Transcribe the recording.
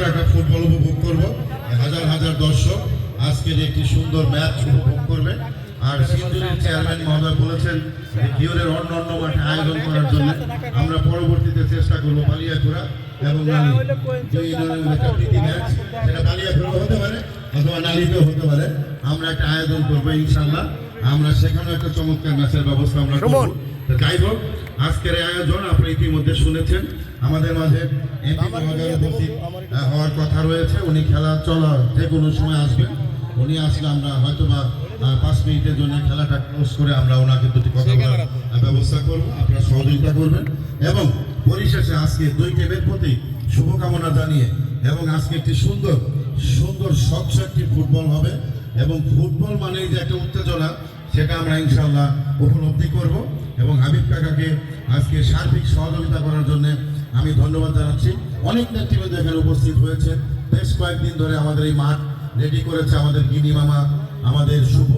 সুন্দর একটা ফুটবল উপভোগ করব। হাজার হাজার দর্শক আজকের একটি সুন্দর ম্যাচ উপভোগ করবে। আর সিন্ধুরের চেয়ারম্যান মহোদয় বলেছেন ঘিওরের অন্য অন্য মাঠে আয়োজন করার জন্য আমরা পরবর্তীতে চেষ্টা করব বালিয়াকুড়া এবং ম্যাচ। সেটা বালিয়াকুড়া হতে পারে অথবা নালীতেও হতে পারে। আমরা একটা আয়োজন করব ইনশাল্লাহ আমরা সেখানেও একটা চমৎকার ম্যাচের ব্যবস্থা আমরা যাই হোক আজকের আয়োজন আপনি ইতিমধ্যে শুনেছেন। আমাদের মাঝে এমপি মহোদয় উপস্থিত হওয়ার কথা রয়েছে। উনি খেলা চলা যে কোনো সময় আসবেন। উনি আসলে আমরা হয়তো বা পাঁচ মিনিটের জন্য খেলাটা ক্লোজ করে আমরা ওনাকে দুটি কথা বলার ব্যবস্থা করব। আপনারা সহযোগিতা করবেন। এবং পরিশেষে আজকে দুই টিমের প্রতি শুভকামনা জানিয়ে এবং আজকে একটি সুন্দর সুন্দর স্বচ্ছ একটি ফুটবল হবে। এবং ফুটবল মানেই যে একটা উত্তেজনা সেটা আমরা ইনশাল্লাহ উপলব্ধি করব। কাকাকে আজকে সার্বিক সহযোগিতা করার জন্য আমি ধন্যবাদ জানাচ্ছি। অনেক নেতৃবৃন্দ এখানে উপস্থিত হয়েছে। বেশ কয়েকদিন ধরে আমাদের এই মাঠ রেডি করেছে আমাদের গিনি মামা, আমাদের শুভ